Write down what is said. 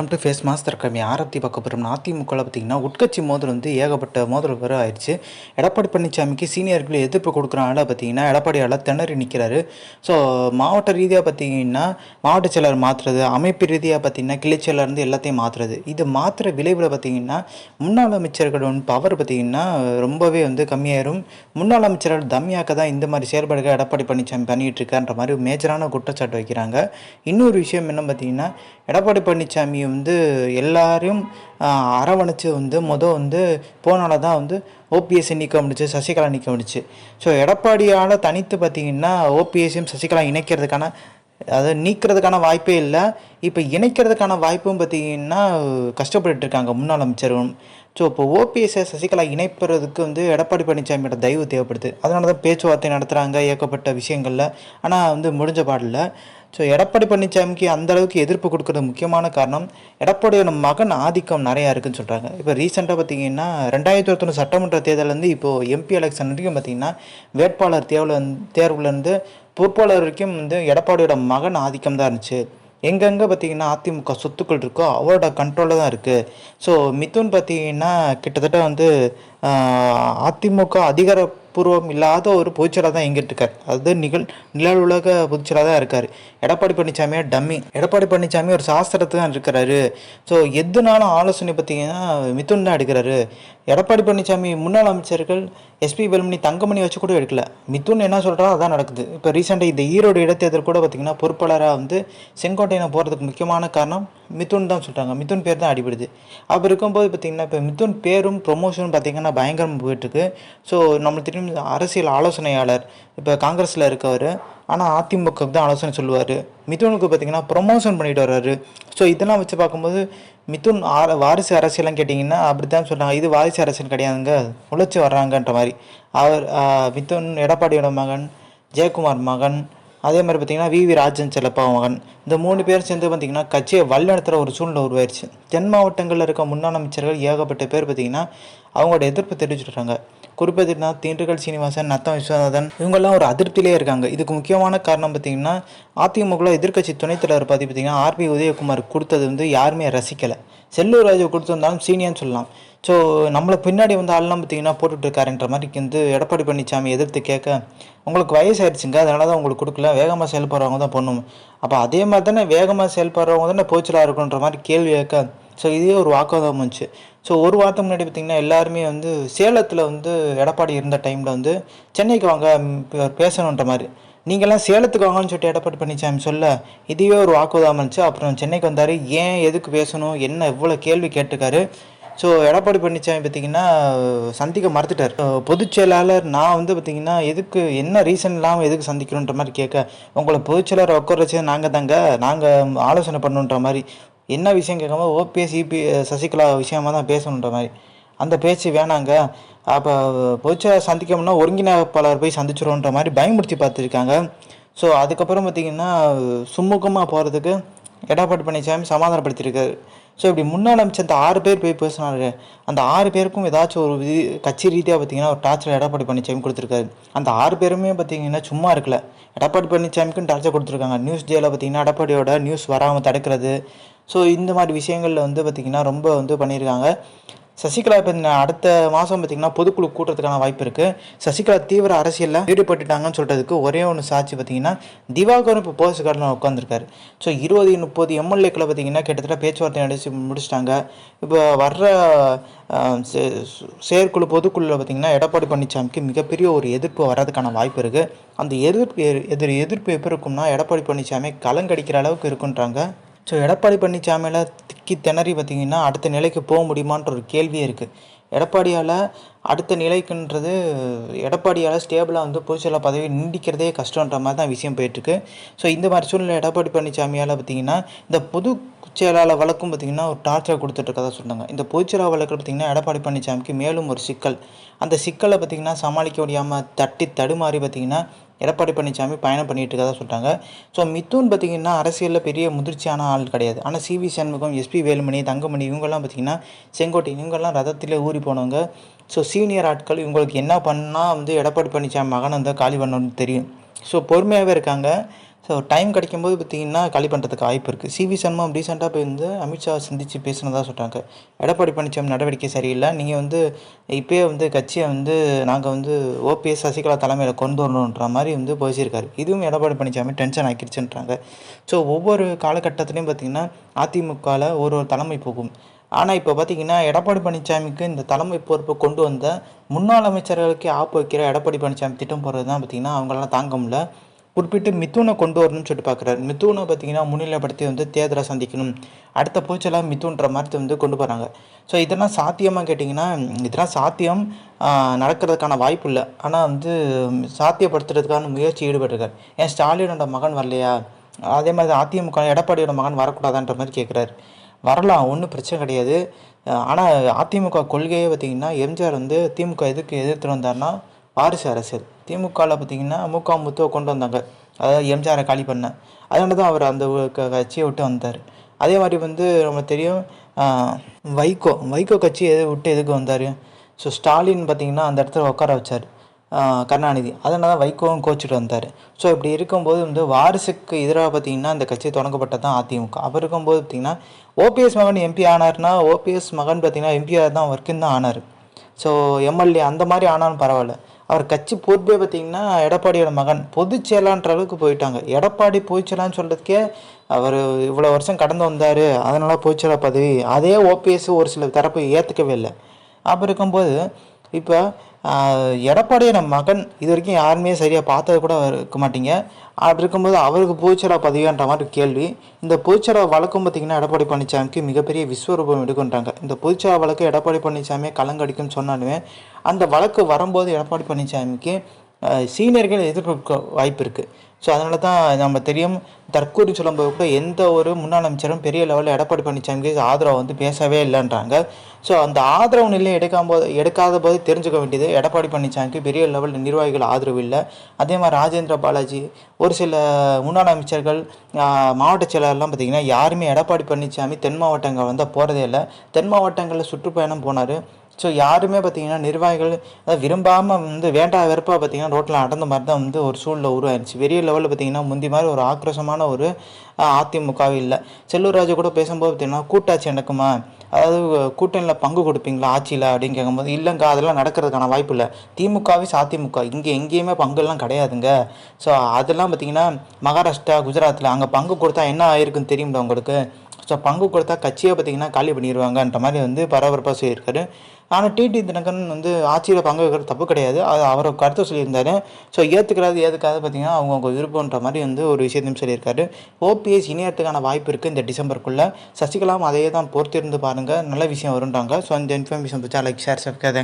To face master கம்மி ஆரத்தி பார்க்க போகிறோம் அதிமுகவில் பார்த்தீங்கன்னா உட்கட்சி மோதல் வந்து ஏகப்பட்ட மோதல் வர ஆயிடுச்சு. எடப்பாடி பழனிசாமிக்கு சீனியர்கள் எதிர்ப்பு கொடுக்குறனால பார்த்தீங்கன்னா எடப்பாடியால் திணறி நிற்கிறாரு ஸோ மாவட்ட ரீதியாக பார்த்தீங்கன்னா மாவட்ட செயலர் மாற்றுறது அமைப்பு ரீதியாக பார்த்தீங்கன்னா கிளைச்செயலர் இருந்து எல்லாத்தையும் மாற்றுறது இது மாற்றுற விளைவில் பார்த்தீங்கன்னா முன்னாள் அமைச்சர்களோட பவர் பார்த்தீங்கன்னா ரொம்பவே வந்து கம்மியாயிரும். முன்னாள் அமைச்சர்கள் தம்மியாக்க தான் இந்த மாதிரி செயல்பாடுகள் எடப்பாடி பழனிசாமி பண்ணிகிட்டு இருக்கான்ற மாதிரி மேஜரான குற்றச்சாட்டு வைக்கிறாங்க. இன்னொரு விஷயம் என்ன பார்த்தீங்கன்னா எடப்பாடி பழனிசாமி வந்து எல்லாரையும் ஆஹ், அரவணைச்சு வந்து மொதல் வந்து போனால தான் வந்து ஓபிஎஸ்சி நீக்க முடிச்சு சசிகலா நீக்க முடிச்சு ஸோ எடப்பாடியால் தனித்து பார்த்தீங்கன்னா ஓபிஎஸ்ஸையும் சசிகலா இணைக்கிறதுக்கான அதை நீக்கிறதுக்கான வாய்ப்பே இல்லை. இப்போ இணைக்கிறதுக்கான வாய்ப்பும் பார்த்தீங்கன்னா கஷ்டப்பட்டு இருக்காங்க முன்னாள் அமைச்சரும். ஸோ இப்போ ஓபிஎஸ்ஐ சசிகலா இணைப்புறதுக்கு வந்து எடப்பாடி பழனிசாமியோட தயவு தேவைப்படுது. அதனால தான் பேச்சுவார்த்தை நடத்துகிறாங்க ஏகப்பட்ட விஷயங்களில். ஆனால் வந்து முடிஞ்ச பாடில்ல. ஸோ எடப்பாடி பழனிசாமிக்கு அந்த அளவுக்கு எதிர்ப்பு கொடுக்கறது முக்கியமான காரணம் எடப்பாடியோட மகன் ஆதிக்கம் நிறையா இருக்குன்னு சொல்கிறாங்க இப்போ ரீசெண்டாக பார்த்தீங்கன்னா ரெண்டாயிரத்தி ஒருத்தொன்று சட்டமன்ற தேர்தலேருந்து இப்போது எம்பி எலெக்ஷன் வரைக்கும் பார்த்தீங்கன்னா வேட்பாளர் தேர்வில் தேர்வுலேருந்து பொறுப்பாளர் வரைக்கும் வந்து எடப்பாடியோட மகன் ஆதிக்கம் தான் இருந்துச்சு. எங்கெங்கே பார்த்தீங்கன்னா அதிமுக சொத்துக்கள் இருக்கோ அவரோட கண்ட்ரோலில் தான் இருக்குது ஸோ மிதுன் பார்த்தீங்கன்னா கிட்டத்தட்ட வந்து அதிமுக அதிகார பூர்வம் இல்லாத ஒரு பொதுச்செயலாக தான் எங்கிட்டு இருக்கார். அது நிகழ் நிழல் உலக பொதுச்செயலாளர் தான் இருக்கார். எடப்பாடி பழனிசாமியா டம்மி. எடப்பாடி பழனிசாமி ஒரு சாஸ்திரத்து தான் இருக்கிறாரு ஸோ எதுனாலும் ஆலோசனை பார்த்தீங்கன்னா மிதுன் தான் எடுக்கிறாரு. எடப்பாடி பழனிசாமி முன்னாள் அமைச்சர்கள் எஸ்பி வேலுமணி தங்கமணி வச்சு கூட எடுக்கல. மிதுன் என்ன சொல்கிறாரோ அதான் நடக்குது. இப்போ ரீசெண்டாக இந்த ஈரோடு இடைத்தேர்தல் கூட பார்த்தீங்கன்னா பொறுப்பாளராக வந்து செங்கோட்டையனை போகிறதுக்கு முக்கியமான காரணம் மிதுன் தான் சொல்கிறாங்க மிதுன் பேர் தான் அடிபடுது. அப்போ இருக்கும்போது பார்த்திங்கன்னா இப்போ மிதுன் பேரும் ப்ரொமோஷனும் பார்த்திங்கன்னா பயங்கரமாக போயிட்டுருக்கு. ஸோ நம்மளுக்கு தெரியும் அரசியல் ஆலோசனையாளர் இப்போ காங்கிரஸில் இருக்கவர் ஆனால் அதிமுகவுக்கு தான் ஆலோசனை சொல்லுவார். மிதுனுக்கு பார்த்தீங்கன்னா ப்ரொமோஷன் பண்ணிட்டு வர்றாரு. ஸோ இதெல்லாம் வச்சு பார்க்கும்போது மிதுன் ஆ வாரிசு அரசியல்லாம் கேட்டிங்கன்னா அப்படி தான் சொல்கிறாங்க இது வாரிசு அரசியல் கிடையாதுங்க. உழைச்சி வர்றாங்கன்ற மாதிரி. அவர் மிதுன் எடப்பாடியோட மகன் ஜெயக்குமார் மகன் அதே மாதிரி பார்த்தீங்கன்னா வி. வி. ராஜன் செல்லப்பா மகன். இந்த மூணு பேரும் சேர்ந்து பார்த்தீங்கன்னா கட்சியை வழிநடத்துகிற ஒரு சூழ்நிலை உருவாயிருச்சு. தென் மாவட்டங்களில் இருக்க முன்னாள் அமைச்சர்கள் ஏகப்பட்ட பேர் பார்த்தீங்கன்னா அவங்களோட எதிர்ப்பு தெரிவிச்சுட்றாங்க குறிப்பிட்டா திண்டுக்கல் சீனிவாசன் நத்தம் விஸ்வநாதன் இவங்கெல்லாம் ஒரு அதிருப்தியிலே இருக்காங்க. இதுக்கு முக்கியமான காரணம் பார்த்தீங்கன்னா அதிமுக எதிர்க்கட்சி துணைத் தலைவர் பார்த்து பார்த்தீங்கன்னா ஆர்பி உதயகுமார் கொடுத்தது வந்து யாருமே ரசிக்கலை. செல்லூர் ராஜு கொடுத்துருந்தாலும் சீனியர்னு சொல்லலாம். ஸோ நம்மளை பின்னாடி வந்து ஆள்லாம் பார்த்தீங்கன்னா போட்டுட்ருக்காருன்ற மாதிரி வந்து எடப்பாடி பழனிசாமி எதிர்த்து கேட்க உங்களுக்கு வயசாயிடுச்சுங்க அதனால தான் உங்களுக்கு கொடுக்கல வேகமாக செயல்படுறவங்க தான் பண்ணும். அப்போ அதே மாதிரி தானே வேகமாக செயல்படுறவங்க தானே போச்சலாக இருக்குன்ற மாதிரி கேள்வி கேட்க ஸோ இதே ஒரு வாக்குவாதம் வந்துச்சு. ஸோ ஒரு வாரத்துக்கு முன்னாடி பார்த்திங்கன்னா எல்லாருமே வந்து சேலத்தில் வந்து எடப்பாடி இருந்த டைமில் வந்து சென்னைக்கு வாங்க பேசணுன்ற மாதிரி. நீங்கள்லாம் சேலத்துக்கு வாங்கன்னு சொல்லிட்டு எடப்பாடி பழனிசாமி சொல்ல இதையே ஒரு வாக்குவாதம் இருந்துச்சு. அப்புறம் சென்னைக்கு வந்தார். ஏன் எதுக்கு பேசணும்? என்ன இவ்வளோ கேள்வி கேட்டிருக்காரு? ஸோ எடப்பாடி பழனிசாமி பார்த்தீங்கன்னா சந்திக்க மறுத்துட்டார். பொதுச்செயலாளர் பொதுச் செயலாளர் நான் வந்து பார்த்தீங்கன்னா எதுக்கு என்ன ரீசன் இல்லாமல் எதுக்கு சந்திக்கணுன்ற மாதிரி கேட்க உங்களை பொதுச் செயலாளர் உட்கார நாங்கள் தாங்க. நாங்கள் ஆலோசனை பண்ணுன்ற மாதிரி. என்ன விஷயம் கேட்காம ஓபிஎஸ் இபி சசிகலா விஷயமா தான் பேசணுன்ற மாதிரி. அந்த பேச்சு வேணாங்க. அப்போ பொதுச்செயலாளர் சந்திக்கணும்னா ஒருங்கிணைப்பாளர் போய் சந்திச்சிடும்ன்ற மாதிரி பயமுறுத்தி பார்த்துருக்காங்க. ஸோ அதுக்கப்புறம் பார்த்தீங்கன்னா சுமூகமாக போகிறதுக்கு எடப்பாடி பழனிசாமி சமாதானப்படுத்தியிருக்காரு. ஸோ இப்படி முன்னாள் அமைச்சர் அந்த ஆறு பேர் போய் பேசினாரு. அந்த ஆறு பேருக்கும் ஏதாச்சும் ஒரு விதி கட்சி ரீதியாக பார்த்தீங்கன்னா ஒரு டார்ச்சர் எடப்பாடி பழனிசாமி கொடுத்துருக்காரு. அந்த ஆறு பேருமே பார்த்தீங்கன்னா சும்மா இருக்கல. எடப்பாடி பழனிசாமிக்கும் டார்ச்சர் கொடுத்துருக்காங்க. நியூஸ் டேல பார்த்தீங்கன்னா எடப்பாடியோட நியூஸ் வராமல் தடுக்கிறது. ஸோ இந்த மாதிரி விஷயங்களில் வந்து பார்த்திங்கன்னா ரொம்ப வந்து பண்ணியிருக்காங்க. சசிகலா இப்போ அடுத்த மாதம் பார்த்திங்கன்னா பொதுக்குழு கூட்டுறதுக்கான வாய்ப்பு இருக்குது சசிகலா தீவிர அரசியலில் ஈடுபட்டுட்டாங்கன்னு சொல்கிறதுக்கு ஒரே ஒன்று சாட்சி பார்த்தீங்கன்னா திவாகரும் இப்போ போஸ்ட் கார்டில் உட்காந்துருக்காரு ஸோ இருபது முப்பது எம்எல்ஏக்களை பார்த்தீங்கன்னா கிட்டத்தட்ட பேச்சுவார்த்தை நடத்தி முடிச்சிட்டாங்க. இப்போ வர்ற செயற்குழு பொதுக்குழுவில் பார்த்தீங்கன்னா எடப்பாடி பழனிசாமிக்கு மிகப்பெரிய ஒரு எதிர்ப்பு வர்றதுக்கான வாய்ப்பு இருக்குது அந்த எதிர்ப்பு எ- எதிர் எதிர்ப்பு எப்போ இருக்கும்னா எடப்பாடி பழனிசாமி கலங்கடிக்கிற அளவுக்கு இருக்குன்றாங்க. ஸோ எடப்பாடி பழனிசாமியில் திக்கி திணறி பார்த்தீங்கன்னா அடுத்த நிலைக்கு போக முடியுமான்ற ஒரு கேள்வியே இருக்குது எடப்பாடியால் அடுத்த நிலைக்குன்றது எடப்பாடியால் ஸ்டேபிளாக வந்து பொதுச்செயலாளர் பதவி நீடிக்கிறதே கஷ்டன்ற மாதிரி தான் விஷயம் போயிட்டுருக்கு. ஸோ இந்த மாதிரி சூழ்நிலை எடப்பாடி பழனிசாமியால் பார்த்தீங்கன்னா இந்த பொது செயலாளர் வழக்கும் பார்த்தீங்கன்னா ஒரு டார்ச்சர் கொடுத்துட்ருக்கதா சொன்னாங்க இந்த பொதுச்செயலாளர் வழக்கு பார்த்தீங்கன்னா எடப்பாடி பழனிசாமிக்கு மேலும் ஒரு சிக்கல். அந்த சிக்கலை பார்த்தீங்கன்னா சமாளிக்க முடியாமல் தட்டி தடுமாறி பார்த்தீங்கன்னா எடப்பாடி பழனிசாமி பயணம் பண்ணிட்டு இருக்கதா சொல்லிட்டாங்க ஸோ மித்தூன் பார்த்திங்கன்னா அரசியலில் பெரிய முதிர்ச்சியான ஆள் கிடையாது. ஆனால் சிவி சண்முகம் எஸ்பி வேலுமணி தங்கமணி இவங்கெல்லாம் பார்த்திங்கன்னா செங்கோட்டை இவங்கெல்லாம் ரதத்தில் ஊறி போனவங்க. ஸோ சீனியர் ஆட்கள் இவங்களுக்கு என்ன பண்ணால் வந்து எடப்பாடி பழனிசாமி மகன் வந்து காலி பண்ணணும்னு தெரியும். ஸோ பொறுமையாகவே இருக்காங்க. ஸோ டைம் கிடைக்கும்போது பார்த்தீங்கன்னா காலி பண்ணுறதுக்கு வாய்ப்பு இருக்குது சிவி சண்முகம் ரீசெண்டாக போய் வந்து அமித்ஷா சந்தித்து பேசினதாக சொல்கிறாங்க எடப்பாடி பழனிசாமி நடவடிக்கை சரியில்லை. நீங்கள் வந்து இப்போயே வந்து கட்சியை வந்து நாங்கள் வந்து ஓபிஎஸ் சசிகலா தலைமையில் கொண்டு வரணுன்ற மாதிரி வந்து பேசியிருக்காரு. இதுவும் எடப்பாடி பழனிசாமி டென்ஷன் ஆக்கிடுச்சுன்றாங்க. ஸோ ஒவ்வொரு காலகட்டத்துலேயும் பார்த்திங்கன்னா அதிமுகவில் ஒரு ஒரு தலைமை போகும். ஆனால் இப்போ பார்த்தீங்கன்னா எடப்பாடி பழனிசாமிக்கு இந்த தலைமை பொறுப்பு கொண்டு வந்த முன்னாள் அமைச்சர்களுக்கே ஆப்பு வைக்கிற எடப்பாடி பழனிசாமி திட்டம் போடுறது தான் பார்த்திங்கன்னா அவங்களாம் தாங்க முடியல. குறிப்பிட்டு மித்துனை கொண்டு வரணும்னு சொல்லிட்டு பார்க்குறாரு மிதுனை பார்த்தீங்கன்னா முன்னிலைப்படுத்தி வந்து தேர்தலை சந்திக்கணும். அடுத்த பூச்செல்லாம் மித்துன்ற மாதிரி வந்து கொண்டு போகிறாங்க ஸோ இதெல்லாம் சாத்தியமாக கேட்டிங்கன்னா இதெல்லாம் சாத்தியம் நடக்கிறதுக்கான வாய்ப்பு இல்லை. ஆனால் வந்து சாத்தியப்படுத்துறதுக்கான முயற்சி ஈடுபட்டிருக்கார். ஏன் ஸ்டாலினோட மகன் வரலையா? அதே மாதிரி அதிமுக எடப்பாடியோட மகன் வரக்கூடாதான்ற மாதிரி கேட்குறாரு வரலாம் ஒன்றும் பிரச்சனை கிடையாது. ஆனால் அதிமுக கொள்கையே பார்த்திங்கன்னா எம்ஜிஆர் வந்து திமுக எதுக்கு எதிர்த்து வந்தார்னா வாரிசு அரசியல். திமுகவில் பார்த்திங்கன்னா முக முத்துவை கொண்டு வந்தாங்க. அதாவது எம்ஜிஆரை காலி பண்ண. அதனால தான் அவர் அந்த கட்சியை விட்டு வந்தார். அதே மாதிரி வந்து நம்ம தெரியும் வைகோ. வைகோ கட்சி எது விட்டு எதுக்கு வந்தார்? ஸோ ஸ்டாலின் பார்த்திங்கன்னா அந்த இடத்துல உட்கார வச்சார். கருணாநிதி. அதனால தான் வைகோவும் கோச்சிட்டு வந்தார். ஸோ இப்படி இருக்கும்போது வந்து வாரிசுக்கு எதிராக பார்த்திங்கன்னா இந்த கட்சி தொடங்கப்பட்டது தான் அதிமுக. அப்போ இருக்கும்போது பார்த்திங்கன்னா ஓபிஎஸ் மகன் எம்பி ஆனார்னா ஓபிஎஸ் மகன் பார்த்திங்கன்னா எம்பிஆர் தான் ஒர்க்குன்னு தான் ஆனார். ஸோ எம்எல்ஏ அந்த மாதிரி ஆனாலும் பரவாயில்ல. அவர் கட்சி பொறுப்பே பார்த்திங்கன்னா எடப்பாடியோட மகன். பொதுச் செயலான்ற அளவுக்கு போயிட்டாங்க. எடப்பாடி பொதுச்செயலான்னு சொல்கிறதுக்கே அவர் இவ்வளோ வருஷம் கடந்து வந்தார். அதனால் போய்ச்சலா பதவி. அதே ஓபிஎஸ் ஒரு சில தரப்பு ஏற்றுக்கவே இல்லை. அப்போ இருக்கும்போது இப்போ எடப்பாடியோட மகன் இது வரைக்கும் யாருமே சரியாக பார்த்தது கூட இருக்க மாட்டீங்க. அப்படி இருக்கும்போது அவருக்கு பொதுச்செயலா பதவியான்ற மாதிரி கேள்வி. இந்த பொதுச்செயலா வழக்கம் பார்த்திங்கன்னா எடப்பாடி பழனிசாமிக்கு மிகப்பெரிய விஸ்வரூபம் எடுக்கின்றாங்க. இந்த பொதுச்செயலா வழக்கு எடப்பாடி பழனிசாமியை கலங்கடிக்கும்னு சொன்னாலுமே அந்த வழக்கு வரும்போது எடப்பாடி பழனிசாமிக்கு சீனியர்கள் எதிர்பார்க்க வாய்ப்பு இருக்குது ஸோ அதனால தான் நம்ம தெரியும் தற்கூரி சொல்லும்போது கூட எந்த ஒரு முன்னாள் அமைச்சரும் பெரிய லெவலில் எடப்பாடி பழனிசாமிக்கு ஆதரவு வந்து பேசவே இல்லைன்றாங்க. ஸோ அந்த ஆதரவு நிலையை எடுக்காம போது எடுக்காத போது தெரிஞ்சுக்க வேண்டியது எடப்பாடி பழனிசாமிக்கு பெரிய லெவலில் நிர்வாகிகள் ஆதரவு இல்லை. அதே மாதிரி ராஜேந்திர பாலாஜி ஒரு சில முன்னாள் அமைச்சர்கள் மாவட்ட செயலாளர்லாம் பார்த்திங்கன்னா யாருமே எடப்பாடி பழனிசாமி தென் மாவட்டங்கள் வந்தால் போகிறதே இல்லை. தென் மாவட்டங்களில் சுற்றுப்பயணம் போனார். ஸோ யாருமே பார்த்திங்கன்னா நிர்வாகிகள் அதாவது விரும்பாமல் வந்து வேண்டா வெறுப்பாக பார்த்திங்கன்னா ரோட்டில் அடந்த மாதிரி தான் வந்து ஒரு சூழ்நிலை உருவாயிருச்சு பெரிய லெவலில் பார்த்திங்கன்னா முந்தி மாதிரி ஒரு ஆக்ரோஷமான ஒரு அதிமுகவே இல்லை. செல்லூர் ராஜு கூட பேசும்போது பார்த்திங்கன்னா கூட்டாட்சி நடக்குமா? அதாவது கூட்டணியில் பங்கு கொடுப்பீங்களா ஆட்சியில்? அப்படின்னு கேட்கும்போது இல்லைங்க அதெல்லாம் நடக்கிறதுக்கான வாய்ப்பு இல்லை. திமுகவே அதிமுக இங்கே எங்கேயுமே பங்குலாம் கிடையாதுங்க. ஸோ அதெல்லாம் பார்த்திங்கன்னா மகாராஷ்டிரா குஜராத்தில் அங்கே பங்கு கொடுத்தா என்ன ஆயிருக்குன்னு தெரியும்ல உங்களுக்கு? ஸோ பங்கு கொடுத்தா கட்சியை பார்த்திங்கன்னா காலி பண்ணிடுவாங்கன்ற மாதிரி வந்து பரபரப்பாக சொல்லியிருக்காரு. ஆனால் டிடி தினகரன் வந்து ஆட்சியில் பங்கு வைக்கிறது தப்பு கிடையாது. அது அவரை கருத்தை சொல்லியிருந்தாரு. ஸோ ஏற்றுக்கிறது ஏற்றுக்காது பார்த்தீங்கன்னா அவங்கவுங்க விருப்பன்ற மாதிரி வந்து ஒரு விஷயத்தையும் சொல்லியிருக்காரு. ஓபிஎஸ் இணையத்துக்கான வாய்ப்பு இருக்குது இந்த டிசம்பருக்குள்ளே. சசிகலாம் அதையே தான் பொறுத்திருந்து பாருங்கள் நல்ல விஷயம் வருன்றாங்க ஸோ அந்த இன்ஃபர்மேஷன் பற்றி லைக் ஷேர் சப்ஸ்கிரைப்